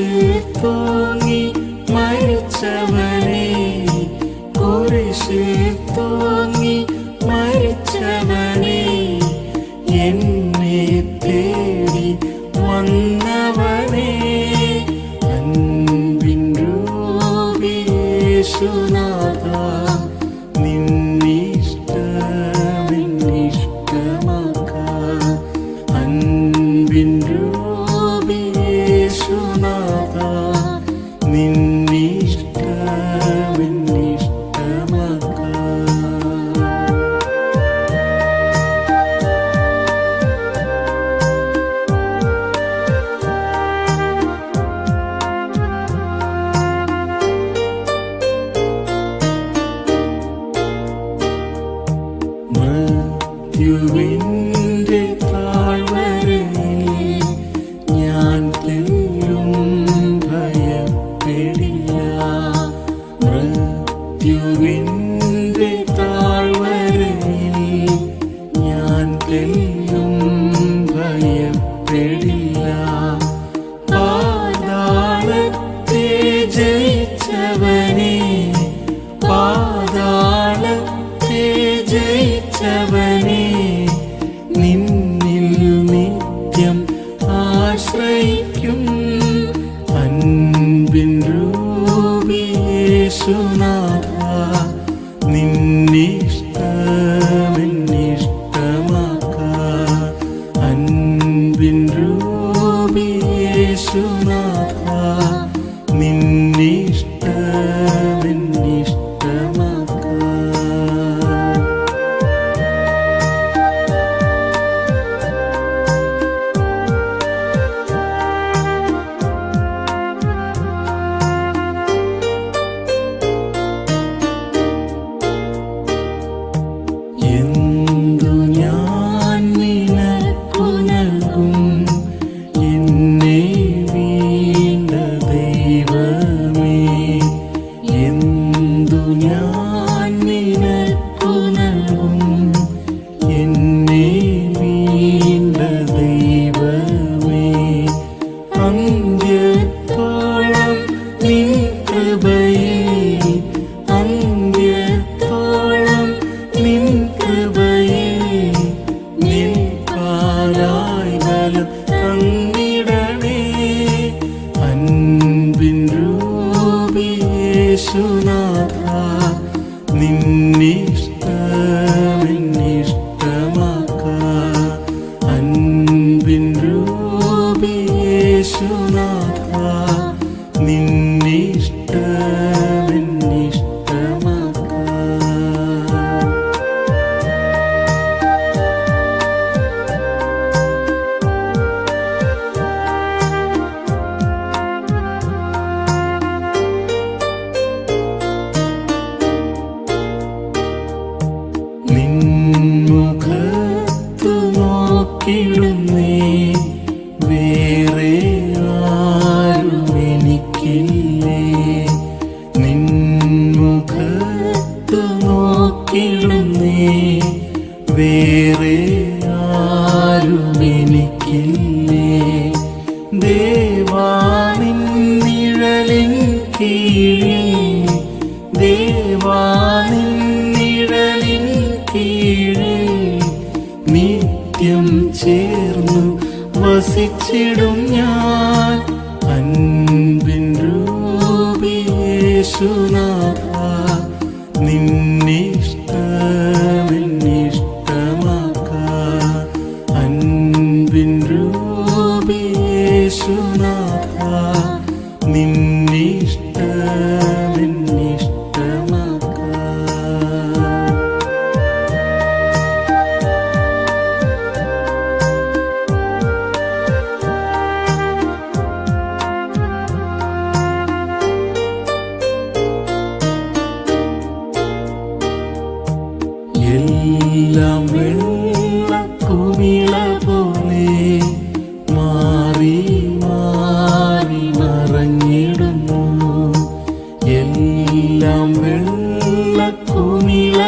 കുരിശിൽ തോങ്ങി മരിച്ചവനെ. കുരിശിൽ തോങ്ങി മരിച്ചവനെ. എന്നെ തേടി വന്നവനെ. അൻപിൻ രൂപി you. അൻപിൻ കൃപയിൽ അന്ത്യത്തോളം നിൻ കൃപയിൽ നിൽക്കാനായി ബലം തന്നിടണേ അൻപിൻ രൂപി നിന്നിഷ്ടമെന്നിഷ്ടമാക്ക നോക്കിടുന്നേ വേറെ ആരും എനിക്കില്ലേ. നിൻമുഖത്തു നോക്കിടുന്നേ വേറെ ആരും എനിക്കില്ലേ. ചേർന്നു വസിച്ചിടും ഞാൻ. അൻപിൻ രൂപി യേശുനാഥ നിന്നിഷ്ടമെന്നിഷ്ടമാക്ക. അൻപിൻ രൂപി യേശുനാഥ എല്ലാം വെള്ള കുമിള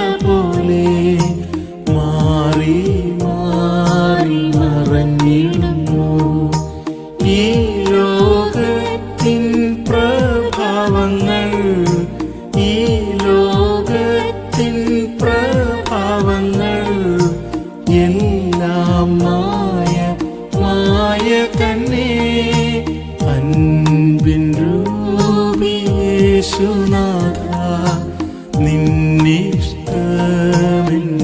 നിന്നിഷ്ടമെന്നിഷ്ടമാക്ക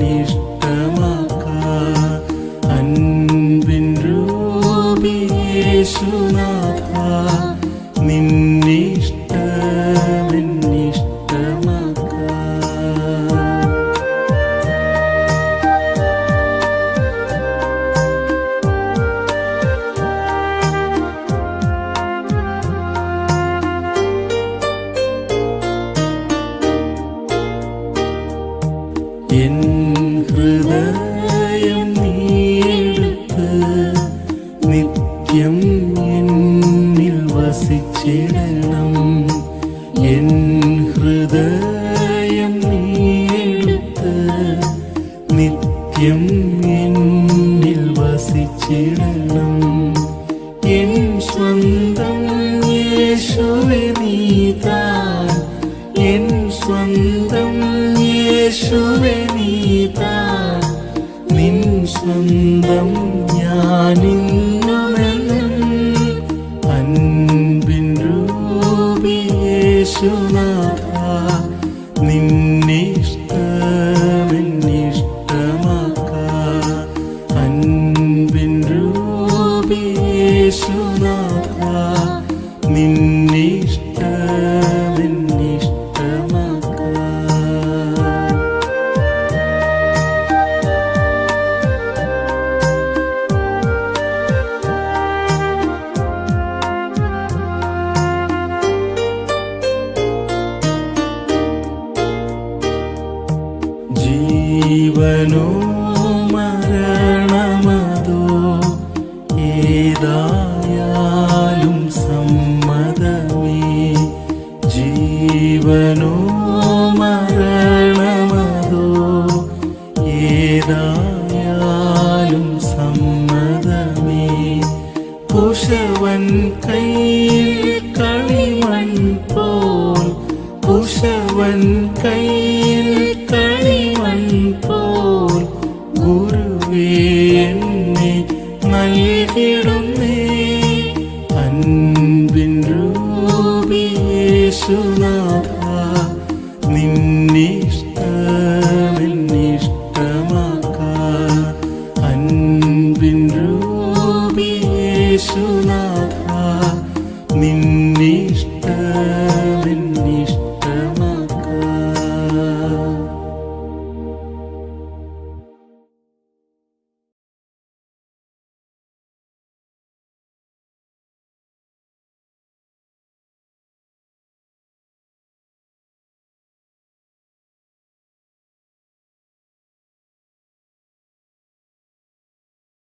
വസിച്ചിടണം ജീവനോ മരണമതോ ഏതായാലും സമ്മതമേ. ജീവനോ